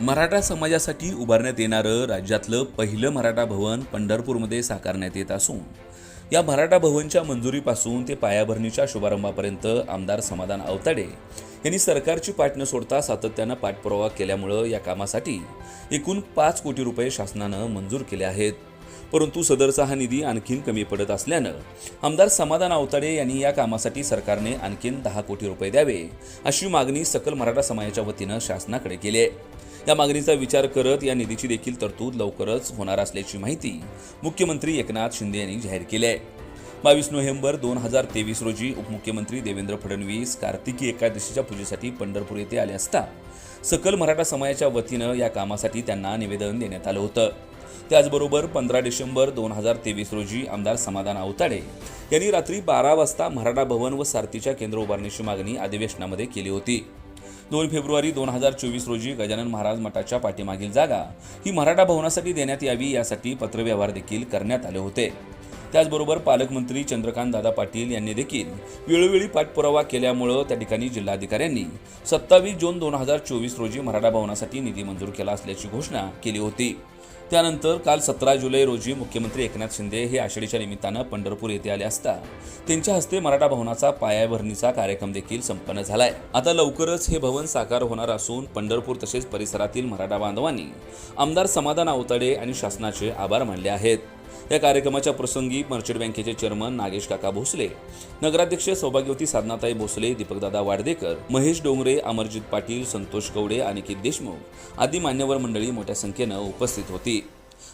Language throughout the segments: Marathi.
मराठा समाजासाठी उभारण्यात येणारं राज्यातलं पहिलं मराठा भवन पंढरपूरमध्ये साकारण्यात येत असून या मराठा भवनच्या मंजुरीपासून ते पायाभरणीच्या शुभारंभापर्यंत आमदार समाधान अवताडे यांनी सरकारची पाठ न सोडता सातत्यानं पाठपुरावा केल्यामुळं या कामासाठी एकूण पाच कोटी रुपये शासनानं मंजूर केले आहेत. परंतु सदरचा हा निधी आणखीन कमी पडत असल्यानं आमदार समाधान अवताडे यांनी या कामासाठी सरकारने आणखीन दहा कोटी रुपये द्यावे अशी मागणी सकल मराठा समाजाच्या वतीनं शासनाकडे केली आहे. या मागणीचा विचार करत या निधीची देखील तरतूद लवकरच होणार असल्याची माहिती मुख्यमंत्री एकनाथ शिंदे यांनी जाहीर केली आहे. बावीस नोव्हेंबर दोन हजार तेवीस रोजी उपमुख्यमंत्री देवेंद्र फडणवीस कार्तिकी एकादशीच्या पूजेसाठी पंढरपूर येथे आले असता सकल मराठा समाजाच्या वतीनं या कामासाठी त्यांना निवेदन देण्यात आलं होतं. त्याचबरोबर पंधरा डिसेंबर दोन हजार तेवीस रोजी आमदार समाधान आवताडे यांनी रात्री बारा वाजता मराठा भवन व सारथीच्या केंद्र उभारणीची मागणी अधिवेशनामध्ये केली होती. दोन फेब्रुवारी दोन हजार चोवीस रोजी गजानन महाराज मठाच्या पाठीमागील जागा ही मराठा भवनासाठी देण्यात यावी यासाठी पत्रव्यवहार देखील करण्यात आले होते. त्याचबरोबर पालकमंत्री चंद्रकांत दादा पाटील यांनी देखील वेळोवेळी पाठपुरावा केल्यामुळं त्या ठिकाणी जिल्हाधिकाऱ्यांनी सत्तावीस जून दोन हजार चोवीस रोजी मराठा भवनासाठी निधी मंजूर केला असल्याची घोषणा केली होती. त्यानंतर काल सतरा जुलै रोजी मुख्यमंत्री एकनाथ शिंदे हे आषाढीच्या निमित्तानं पंढरपूर येथे आले असता त्यांच्या हस्ते मराठा भवनाचा पायाभरणीचा कार्यक्रम देखील संपन्न झालाय. आता लवकरच हे भवन साकार होणार असून पंढरपूर तसेच परिसरातील मराठा बांधवांनी आमदार समाधान आवताडे आणि शासनाचे आभार मानले आहेत. या कार्यक्रमाच्या प्रसंगी मर्चंट बँकेचे चेअरमन नागेश काका भोसले नगराध्यक्ष सौभाग्यवती साधनाताई भोसले दीपकदादा वाडदेकर महेश डोंगरे अमरजित पाटील संतोष कवडे अनिकेत देशमुख आदी मान्यवर मंडळी मोठ्या संख्येनं उपस्थित होती.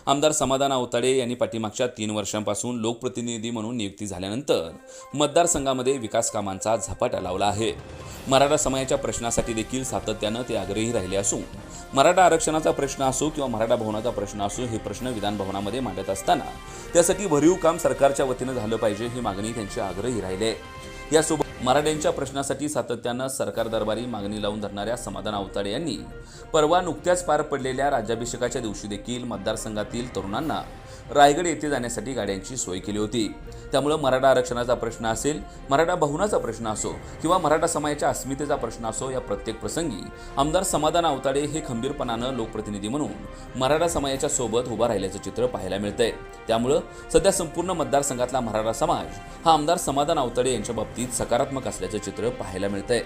आमदार समाधान आवताडे यांनी पाठीमागच्या तीन वर्षांपासून लोकप्रतिनिधी म्हणून नियुक्ती झाल्यानंतर मतदारसंघामध्ये विकास कामांचा झपाटा लावला आहे. मराठा समाजाच्या प्रश्नासाठी देखील सातत्यानं ते आग्रही राहिले असून मराठा आरक्षणाचा प्रश्न असो किंवा मराठा भवनाचा प्रश्न असो हे प्रश्न विधान भवनामध्ये मांडत असताना त्यासाठी भरीव काम सरकारच्या वतीनं झालं पाहिजे ही मागणी त्यांची आग्रही राहिले. यासोबत मराठ्यांच्या प्रश्नासाठी सातत्यानं सरकार दरबारी मागणी लावून धरणाऱ्या समाधान आवताडे यांनी परवा नुकत्याच पार पडलेल्या राज्याभिषेकाच्या दिवशी देखील मतदारसंघातील तरुणांना रायगड येथे जाण्यासाठी गाड्यांची सोय केली होती. त्यामुळं मराठा आरक्षणाचा प्रश्न असेल मराठा बहुनाचा प्रश्न असो किंवा मराठा समाजाच्या अस्मितेचा प्रश्न असो या प्रत्येक प्रसंगी आमदार समाधान आवताडे हे खंबीरपणानं लोकप्रतिनिधी म्हणून मराठा समाजाच्या सोबत उभा राहिल्याचं चित्र पाहायला मिळतंय. त्यामुळं सध्या संपूर्ण मतदारसंघातला मराठा समाज हा आमदार समाधान आवताडे यांच्या बाबतीत सकारात्मक सकारात्मक असल्याचं चित्र पाहायला मिळतंय.